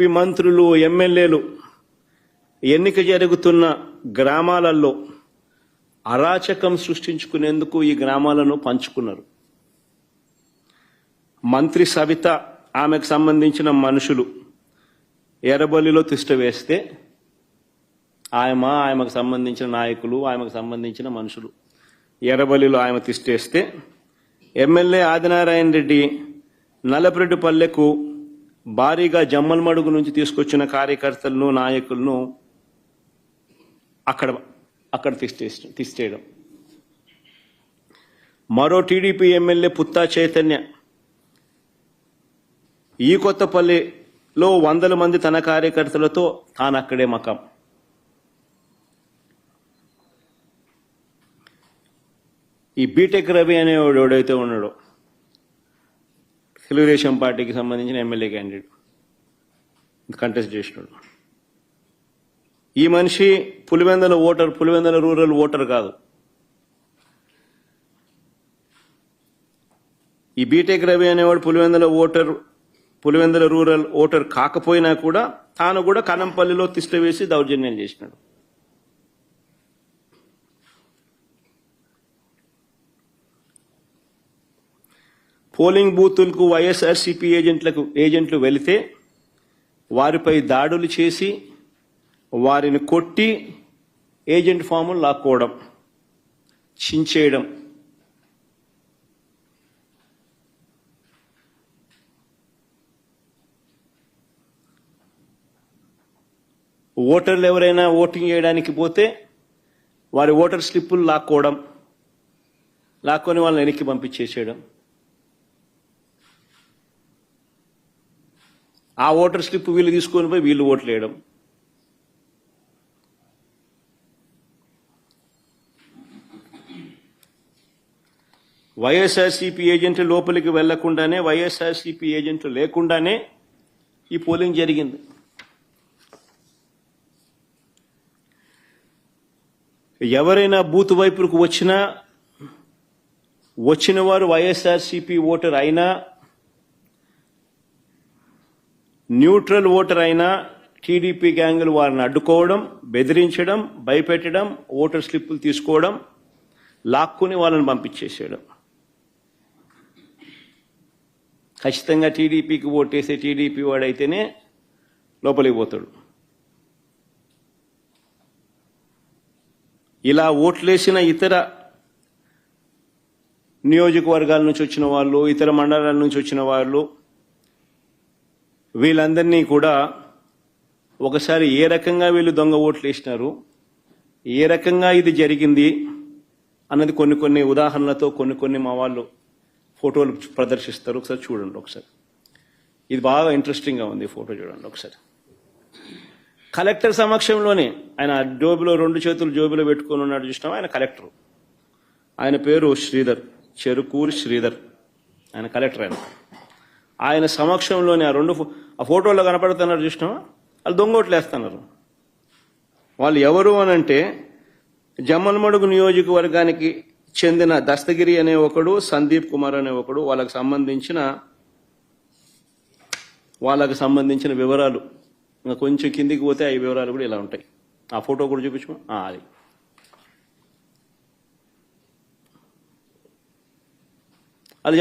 TDP మంత్రులు ఎమ్మెల్యేలు ఎన్నిక జరుగుతున్న గ్రామాలలో అరాచకం సృష్టించుకునేందుకు ఈ గ్రామాలను పంచుకున్నారు. మంత్రి సవిత ఆమెకు సంబంధించిన మనుషులు ఎర్రబల్లిలో తిష్ట వేస్తే ఆయమ ఆయమకు సంబంధించిన నాయకులు ఆయమకు సంబంధించిన మనుషులు ఎర్రబల్లిలో ఆమె తిష్టేస్తే ఎమ్మెల్యే ఆదినారాయణ రెడ్డి నల్లపురెడ్డిపల్లెకు భారీగా జమ్మల్మడుగు నుంచి తీసుకొచ్చిన కార్యకర్తలను నాయకులను అక్కడ అక్కడ తీసేయడం మరో టీడీపీ ఎమ్మెల్యే పుత్తా చైతన్య ఈ కొత్తపల్లిలో వందల మంది తన కార్యకర్తలతో తాను అక్కడే మకం. ఈ బీటెక్ రవి అనేవాడు ఎవడైతే ఉన్నాడో తెలుగుదేశం పార్టీకి సంబంధించిన ఎమ్మెల్యే క్యాండిడేట్ కంటెస్ట్ చేసినాడు. ఈ మనిషి Pulivendula voter Pulivendula rural voter కాదు. ఈ బీటెక్ రవి అనేవాడు Pulivendula voter Pulivendula rural voter కాకపోయినా కూడా తాను కూడా కనంపల్లిలో తిష్ట వేసి దౌర్జన్యం చేసినాడు. పోలింగ్ బూతులకు వైఎస్ఆర్సీపీ ఏజెంట్లకు ఏజెంట్లు వెళితే వారిపై దాడులు చేసి వారిని కొట్టి ఏజెంట్ ఫాములు లాక్కోవడం చించేయడం. ఓటర్లు ఎవరైనా ఓటింగ్ చేయడానికి పోతే వారి ఓటర్ స్లిప్పులు లాక్కోవడం లాక్కొని వాళ్ళని వెనక్కి పంపించేసేయడం. ఆ ఓటర్ స్లిప్ వీళ్ళు తీసుకొని పోయి వీళ్ళు ఓట్లు వేయడం వైఎస్ఆర్సీపీ ఏజెంట్లు లోపలికి వెళ్ళకుండానే వైఎస్ఆర్సీపీ ఏజెంట్లు లేకుండానే ఈ పోలింగ్ జరిగింది. ఎవరైనా బూత్ వైపుకు వచ్చినా వచ్చిన వారు వైఎస్ఆర్సీపీ ఓటర్ అయినా న్యూట్రల్ ఓటర్ అయినా టీడీపీ గ్యాంగులు వారిని అడ్డుకోవడం బెదిరించడం భయపెట్టడం ఓటర్ స్లిప్పులు తీసుకోవడం లాక్కుని వాళ్ళని పంపించేసేయడం. ఖచ్చితంగా టీడీపీకి ఓటేసే టీడీపీ వాడైతేనే లోపలికి పోతాడు. ఇలా ఓట్లేసిన ఇతర నియోజకవర్గాల నుంచి వచ్చిన వాళ్ళు ఇతర మండలాల నుంచి వచ్చిన వాళ్ళు వీళ్ళందరినీ కూడా ఒకసారి ఏ రకంగా వీళ్ళు దొంగ ఓట్లు వేసినారు ఏ రకంగా ఇది జరిగింది అన్నది కొన్ని కొన్ని ఉదాహరణలతో కొన్ని కొన్ని మా వాళ్ళు ఫోటోలు ప్రదర్శిస్తారు. ఒకసారి చూడండి ఒకసారి. ఇది బాగా ఇంట్రెస్టింగ్గా ఉంది ఫోటో చూడండి ఒకసారి. కలెక్టర్ సమక్షంలోనే ఆయన జోబులో రెండు చేతులు జోబులో పెట్టుకుని ఉన్నాడు చూసినాం ఆయన కలెక్టర్. ఆయన పేరు శ్రీధర్ చెరుకూరు శ్రీధర్. ఆయన కలెక్టర్ ఆయన. ఆయన సమక్షంలోనే ఆ రెండు ఫో- ఆ ఫోటోలో కనపడుతున్నారు చూసినావా? వాళ్ళు దొంగోట్లేస్తున్నారు. వాళ్ళు ఎవరు అని అంటే జమ్మలమడుగు నియోజకవర్గానికి చెందిన దస్తగిరి అనే ఒకడు సందీప్ కుమార్ అనే ఒకడు వాళ్ళకి సంబంధించిన వాళ్ళకు సంబంధించిన వివరాలు. ఇంకా కొంచెం కిందికి పోతే ఆ వివరాలు కూడా ఇలా ఉంటాయి. ఆ ఫోటో కూడా చూపించుకో. అది. అది